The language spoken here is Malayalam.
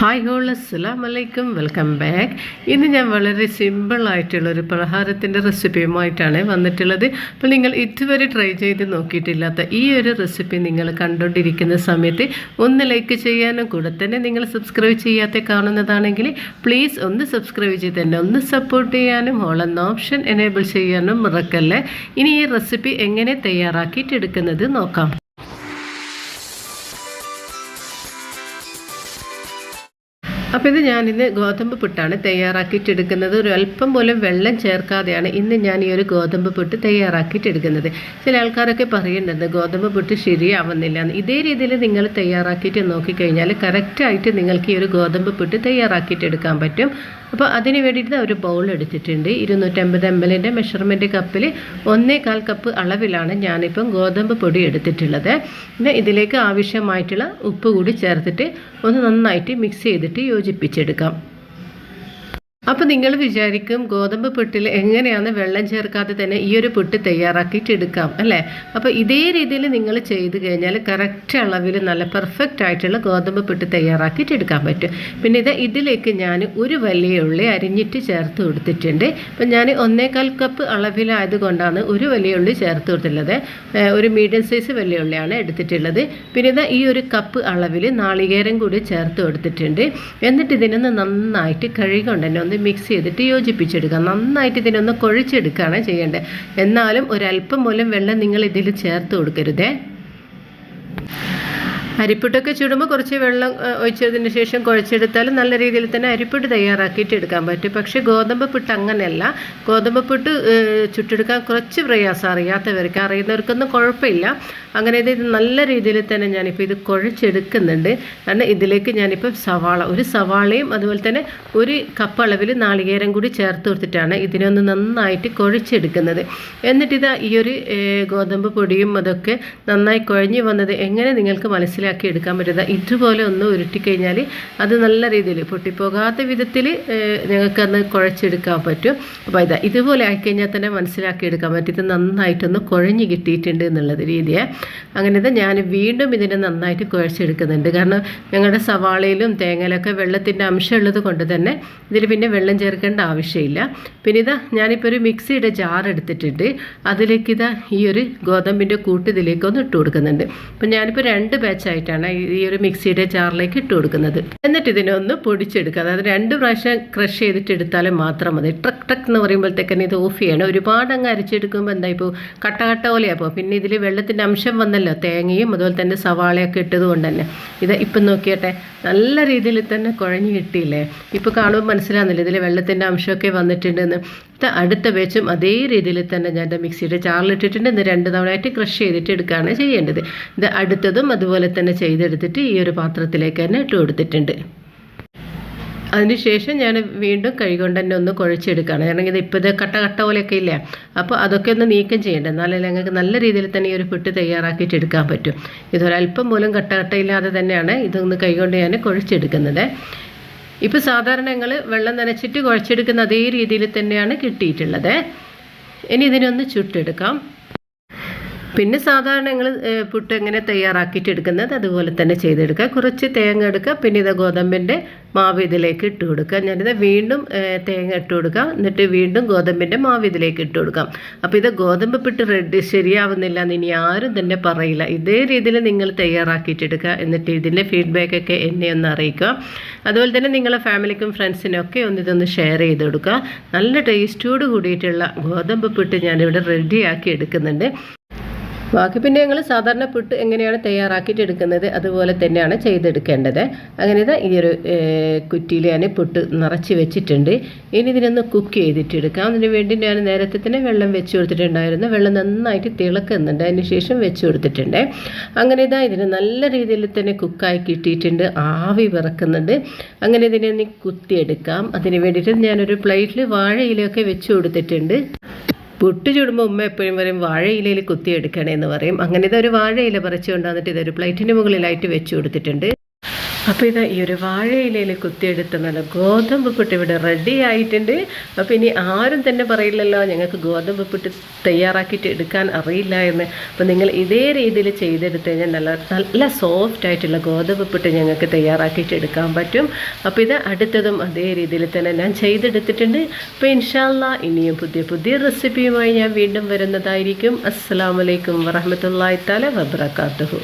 ഹായ് ഹോൾ അസ്സലാം വലൈക്കും വെൽക്കം ബാക്ക് ഇന്ന് ഞാൻ വളരെ സിമ്പിളായിട്ടുള്ള ഒരു പലഹാരത്തിന്റെ റെസിപ്പിയുമായിട്ടാണ് വന്നിട്ടുള്ളത്. അപ്പോൾ നിങ്ങൾ ഇതുവരെ ട്രൈ ചെയ്ത് നോക്കിയിട്ടില്ലാത്ത ഈ ഒരു റെസിപ്പി നിങ്ങൾ കണ്ടുകൊണ്ടിരിക്കുന്ന സമയത്ത് ഒന്ന് ലൈക്ക് ചെയ്യാനും കൂടെ തന്നെ നിങ്ങൾ സബ്സ്ക്രൈബ് ചെയ്യാത്ത കാണുന്നതാണെങ്കിൽ പ്ലീസ് ഒന്ന് സബ്സ്ക്രൈബ് ചെയ്ത് തന്നെ ഒന്ന് സപ്പോർട്ട് ചെയ്യാനും ഹോൾ എന്ന ഓപ്ഷൻ എനേബിൾ ചെയ്യാനും മറക്കല്ലേ? ഇനി ഈ റെസിപ്പി എങ്ങനെ തയ്യാറാക്കിയിട്ട് എടുക്കുന്നത് നോക്കാം. അപ്പോൾ ഇത് ഞാനിന്ന് ഗോതമ്പ് പുട്ടാണ് തയ്യാറാക്കിയിട്ടെടുക്കുന്നത്. ഒരു അല്പം പോലും വെള്ളം ചേർക്കാതെയാണ് ഇന്ന് ഞാൻ ഈ ഒരു ഗോതമ്പ് പുട്ട് തയ്യാറാക്കിയിട്ടെടുക്കുന്നത്. ചില ആൾക്കാരൊക്കെ പറയുന്നുണ്ട് ഗോതമ്പ് പുട്ട് ശരിയാവുന്നില്ല എന്ന് ഇതേ രീതിയിൽ നിങ്ങൾ തയ്യാറാക്കിയിട്ട് നോക്കിക്കഴിഞ്ഞാൽ കറക്റ്റായിട്ട് നിങ്ങൾക്ക് ഈ ഒരു ഗോതമ്പ് പുട്ട് തയ്യാറാക്കിയിട്ടെടുക്കാൻ പറ്റും. അപ്പോൾ അതിന് വേണ്ടിയിട്ട് ഒരു ബൗൾ എടുത്തിട്ടുണ്ട്. ഇരുന്നൂറ്റമ്പത് എം എല്ലിന്റെ മെഷർമെന്റ് കപ്പിൽ ഒന്നേകാൽ കപ്പ് അളവിലാണ് ഞാനിപ്പം ഗോതമ്പ് പൊടി എടുത്തിട്ടുള്ളത്. പിന്നെ ഇതിലേക്ക് ആവശ്യമായിട്ടുള്ള ഉപ്പ് കൂടി ചേർത്തിട്ട് ഒന്ന് നന്നായിട്ട് മിക്സ് ചെയ്തിട്ട് യോജിപ്പിച്ചെടുക്കാം. അപ്പോൾ നിങ്ങൾ വിചാരിക്കും ഗോതമ്പ് പുട്ടിൽ എങ്ങനെയാണ് വെള്ളം ചേർക്കാതെ തന്നെ ഈ ഒരു പുട്ട് തയ്യാറാക്കിയിട്ട് എടുക്കാം അല്ലേ? അപ്പോൾ ഇതേ രീതിയിൽ നിങ്ങൾ ചെയ്ത് കഴിഞ്ഞാൽ കറക്റ്റ് അളവിൽ നല്ല പെർഫെക്റ്റ് ആയിട്ടുള്ള ഗോതമ്പ് പുട്ട് തയ്യാറാക്കിയിട്ട് എടുക്കാൻ പറ്റും. പിന്നെ ഇത് ഇതിലേക്ക് ഞാൻ ഒരു വലിയ ഉള്ളി അരിഞ്ഞിട്ട് ചേർത്ത് കൊടുത്തിട്ടുണ്ട്. അപ്പം ഞാൻ ഒന്നേകാൽ കപ്പ് അളവിലായത് കൊണ്ടാണ് ഒരു വലിയ ഉള്ളി ചേർത്ത് കൊടുത്തിട്ടുള്ളത്. ഒരു മീഡിയം സൈസ് വലിയ ഉള്ളിയാണ് എടുത്തിട്ടുള്ളത്. പിന്നെ ഇത് ഈ ഒരു കപ്പ് അളവിൽ നാളികേരം കൂടി ചേർത്ത് കൊടുത്തിട്ടുണ്ട്. എന്നിട്ട് ഇതിനൊന്ന് നന്നായിട്ട് കഴുകൊണ്ട് തന്നെ ഒന്ന് മിക്സ് ചെയ്തിട്ട് യോജിപ്പിച്ചെടുക്കുക നന്നായിട്ട് ഇതിനൊന്ന് കുഴച്ചെടുക്കുകയാണ് ചെയ്യേണ്ടത്. എന്നാലും ഒരല്പം പോലും വെള്ളം നിങ്ങൾ ഇതിൽ ചേർത്ത് കൊടുക്കരുതേ. അരിപ്പുട്ടൊക്കെ ചുടുമ്പോൾ കുറച്ച് വെള്ളം ഒഴിച്ചതിന് ശേഷം കുഴച്ചെടുത്താൽ നല്ല രീതിയിൽ തന്നെ അരിപ്പിട്ട് തയ്യാറാക്കിയിട്ട് എടുക്കാൻ പറ്റും. പക്ഷേ ഗോതമ്പ് പുട്ട് അങ്ങനെയല്ല. ഗോതമ്പ് പുട്ട് ചുട്ടെടുക്കാൻ കുറച്ച് പ്രയാസം അറിയാത്തവർക്ക്. അറിയുന്നവർക്കൊന്നും കുഴപ്പമില്ല. അങ്ങനെ ഇത് നല്ല രീതിയിൽ തന്നെ ഞാനിപ്പോൾ ഇത് കുഴച്ചെടുക്കുന്നുണ്ട്. കാരണം ഇതിലേക്ക് ഞാനിപ്പോൾ സവാള ഒരു സവാളയും അതുപോലെ തന്നെ ഒരു കപ്പ് അളവിൽ നാളികേരം കൂടി ചേർത്ത് കൊടുത്തിട്ടാണ് ഇതിനൊന്ന് നന്നായിട്ട് കുഴച്ചെടുക്കുന്നത്. എന്നിട്ടിതാ ഈ ഒരു ഗോതമ്പ് പൊടിയും അതൊക്കെ നന്നായി കുഴഞ്ഞു വന്നത് എങ്ങനെ നിങ്ങൾക്ക് മനസ്സിലാക്കി മനസ്സിലാക്കി എടുക്കാൻ പറ്റുന്ന ഇതുപോലെ ഒന്ന് ഉരുട്ടിക്കഴിഞ്ഞാൽ അത് നല്ല രീതിയിൽ പൊട്ടിപ്പോകാത്ത വിധത്തിൽ ഞങ്ങൾക്കന്ന് കുഴച്ചെടുക്കാൻ പറ്റും. അപ്പോൾ ഇതാ ഇതുപോലെ ആയിക്കഴിഞ്ഞാൽ തന്നെ മനസ്സിലാക്കി എടുക്കാൻ പറ്റും. ഇത് നന്നായിട്ടൊന്ന് കുഴഞ്ഞ് കിട്ടിയിട്ടുണ്ട് എന്നുള്ളത് രീതിയെ. അങ്ങനെ ഞാൻ വീണ്ടും ഇതിനെ നന്നായിട്ട് കുഴച്ചെടുക്കുന്നുണ്ട്. കാരണം ഞങ്ങളുടെ സവാളയിലും തേങ്ങയിലൊക്കെ വെള്ളത്തിന്റെ അംശം ഉള്ളത് കൊണ്ട് തന്നെ ഇതിൽ പിന്നെ വെള്ളം ചേർക്കേണ്ട ആവശ്യമില്ല. പിന്നെ ഇതാ ഞാനിപ്പോൾ ഒരു മിക്സിയുടെ ജാർ എടുത്തിട്ടുണ്ട്. അതിലേക്ക് ഇതാ ഈ ഒരു ഗോതമ്പിന്റെ കൂട്ട് ഇതിലേക്ക് ഒന്ന് ഇട്ട് കൊടുക്കുന്നുണ്ട്. അപ്പം ഞാനിപ്പോൾ രണ്ട് ബാച്ചായി ആയിട്ടാണ് ഈ ഒരു മിക്സിയുടെ ജാറിലേക്ക് ഇട്ട് കൊടുക്കുന്നത്. എന്നിട്ട് ഇതിനെ ഒന്ന് പൊടിച്ചെടുക്കുക. അതായത് രണ്ട് പ്രാവശ്യം ക്രഷ് ചെയ്തിട്ട് എടുത്താലും മാത്രം മതി. ട്രക്ക് ട്രക്ക് എന്ന് പറയുമ്പോഴത്തേക്കന്നെ ഇത് ഓഫ് ചെയ്യണം. ഒരുപാട് അങ്ങ് അരിച്ചെടുക്കുമ്പോൾ എന്താ ഇപ്പോൾ കട്ട കട്ട പോലെയാപ്പോൾ പിന്നെ ഇതിൽ വെള്ളത്തിന്റെ അംശം വന്നല്ലോ. തേങ്ങയും അതുപോലെ തന്നെ സവാളയൊക്കെ ഇട്ടത് കൊണ്ട് തന്നെ. ഇത് ഇപ്പം നോക്കിയട്ടെ നല്ല രീതിയിൽ തന്നെ കുഴഞ്ഞു കിട്ടിയില്ലേ? ഇപ്പോൾ കാണുമ്പോൾ മനസ്സിലാകുന്നില്ല ഇതിൽ വെള്ളത്തിന്റെ അംശമൊക്കെ വന്നിട്ടുണ്ടെന്ന്. അടുത്ത വെച്ചും അതേ രീതിയിൽ തന്നെ ഞാൻ മിക്സിയുടെ ചാറിലിട്ടിട്ടുണ്ട്. ഇന്ന് രണ്ട് തവണയായിട്ട് ക്രഷ് ചെയ്തിട്ട് എടുക്കുകയാണ് ചെയ്യേണ്ടത്. ഇത് അടുത്തതും അതുപോലെ തന്നെ ചെയ്തെടുത്തിട്ട് ഈ ഒരു പാത്രത്തിലേക്ക് തന്നെ ഇട്ട് കൊടുത്തിട്ടുണ്ട്. അതിനുശേഷം ഞാൻ വീണ്ടും കൈകൊണ്ട് തന്നെ ഒന്ന് കുഴച്ചെടുക്കുകയാണ്. കാരണം ഇത് ഇപ്പോൾ ഇത് കട്ട കട്ട പോലെയൊക്കെ ഇല്ല. അപ്പോൾ അതൊക്കെ ഒന്ന് നീക്കം ചെയ്യേണ്ടത് എന്നാലേ ഞങ്ങൾക്ക് നല്ല രീതിയിൽ തന്നെ ഈ ഒരു പുട്ട് തയ്യാറാക്കിയിട്ട് എടുക്കാൻ പറ്റും. ഇതൊരല്പം പോലും കട്ട കട്ട ഇല്ലാതെ തന്നെയാണ് ഇതൊന്ന് കൈകൊണ്ട് ഞാൻ കുഴച്ചെടുക്കുന്നത്. ഇപ്പോൾ സാധാരണ ഞങ്ങൾ വെള്ളം നനച്ചിട്ട് കുഴച്ചെടുക്കുന്ന അതേ രീതിയിൽ തന്നെയാണ് കിട്ടിയിട്ടുള്ളത്. ഇനി ഇതിനൊന്ന് ചുട്ടെടുക്കാം. പിന്നെ സാധാരണ ഞങ്ങൾ പുട്ട് എങ്ങനെ തയ്യാറാക്കിയിട്ട് എടുക്കുന്നത് അതുപോലെ തന്നെ ചെയ്തെടുക്കുക. കുറച്ച് തേങ്ങ എടുക്കുക പിന്നെ ഇത് ഗോതമ്പിന്റെ മാവ് ഇതിലേക്ക് ഇട്ട് കൊടുക്കുക. ഞാനിത് വീണ്ടും തേങ്ങ ഇട്ട് കൊടുക്കുക. എന്നിട്ട് വീണ്ടും ഗോതമ്പിന്റെ മാവ് ഇതിലേക്ക് ഇട്ട് കൊടുക്കാം. അപ്പോൾ ഇത് ഗോതമ്പ് പിട്ട് റെഡ് ശരിയാവുന്നില്ല എന്ന് ഇനി ആരും തന്നെ പറയില്ല. ഇതേ രീതിയിൽ നിങ്ങൾ തയ്യാറാക്കിയിട്ട് എടുക്കുക. എന്നിട്ട് ഇതിന്റെ ഫീഡ്ബാക്കൊക്കെ എന്നെ ഒന്ന് അറിയിക്കുക. അതുപോലെ തന്നെ നിങ്ങളെ ഫാമിലിക്കും ഫ്രണ്ട്സിനും ഒക്കെ ഒന്ന് ഇതൊന്ന് ഷെയർ ചെയ്ത് കൊടുക്കുക. നല്ല ടേസ്റ്റോട് കൂടിയിട്ടുള്ള ഗോതമ്പ് പിട്ട് ഞാനിവിടെ റെഡിയാക്കി എടുക്കുന്നുണ്ട്. ബാക്കി പിന്നെ ഞങ്ങൾ സാധാരണ പുട്ട് എങ്ങനെയാണ് തയ്യാറാക്കിയിട്ട് എടുക്കുന്നത് അതുപോലെ തന്നെയാണ് ചെയ്തെടുക്കേണ്ടത്. അങ്ങനെ ഇതാ ഈ ഒരു കുറ്റിയിൽ ഞാൻ പുട്ട് നിറച്ച് വെച്ചിട്ടുണ്ട്. ഇനി ഇതിനൊന്ന് കുക്ക് ചെയ്തിട്ട് എടുക്കാം അതിന് വേണ്ടി ഞാൻ നേരത്തെ തന്നെ വെള്ളം വെച്ച് കൊടുത്തിട്ടുണ്ടായിരുന്നു. വെള്ളം നന്നായിട്ട് തിളക്കുന്നുണ്ട്. അതിന് ശേഷം വെച്ച് കൊടുത്തിട്ടുണ്ട്. അങ്ങനെ ഇതാ ഇതിന് നല്ല രീതിയിൽ തന്നെ കുക്കായി കിട്ടിയിട്ടുണ്ട്. ആവി വിറക്കുന്നുണ്ട്. അങ്ങനെ ഇതിനെ കുത്തിയെടുക്കാം. അതിന് വേണ്ടിയിട്ട് ഞാനൊരു പ്ലേറ്റിൽ വാഴയിലൊക്കെ വെച്ച് കൊടുത്തിട്ടുണ്ട്. പുട്ട് ചുടുമ്പോൾ ഉമ്മ എപ്പോഴും പറയും വാഴയിലയിൽ കുത്തിയെടുക്കണേ എന്ന് പറയും. അങ്ങനെ ഇതൊരു വാഴയില പറിച്ചു കൊണ്ടുവന്നിട്ട് ഇതൊരു പ്ലേറ്റിന് മുകളിലായിട്ട് വെച്ച് കൊടുത്തിട്ടുണ്ട്. അപ്പോൾ ഇത് ഈ ഒരു വാഴയിലയിൽ കുത്തിയെടുത്ത നല്ല ഗോതമ്പ് പുട്ട് ഇവിടെ റെഡി ആയിട്ടുണ്ട്. അപ്പോൾ ഇനി ആരും തന്നെ പറയില്ലല്ലോ ഞങ്ങൾക്ക് ഗോതമ്പ് പുട്ട് തയ്യാറാക്കിയിട്ട് എടുക്കാൻ അറിയില്ല എന്ന്. അപ്പോൾ നിങ്ങൾ ഇതേ രീതിയിൽ ചെയ്തെടുത്ത് കഴിഞ്ഞാൽ നല്ല നല്ല സോഫ്റ്റ് ആയിട്ടുള്ള ഗോതമ്പ് പുട്ട് ഞങ്ങൾക്ക് തയ്യാറാക്കിയിട്ട് എടുക്കാൻ പറ്റും. അപ്പോൾ ഇത് അടുത്തതും അതേ രീതിയിൽ തന്നെ ഞാൻ ചെയ്തെടുത്തിട്ടുണ്ട്. അപ്പോൾ ഇൻഷാല്ല ഇനിയും പുതിയ പുതിയ റെസിപ്പിയുമായി ഞാൻ വീണ്ടും വരുന്നതായിരിക്കും. അസ്സാം വലൈക്കും വറഹമത്തല്ലാ താല വബർക്കാത്തുഹു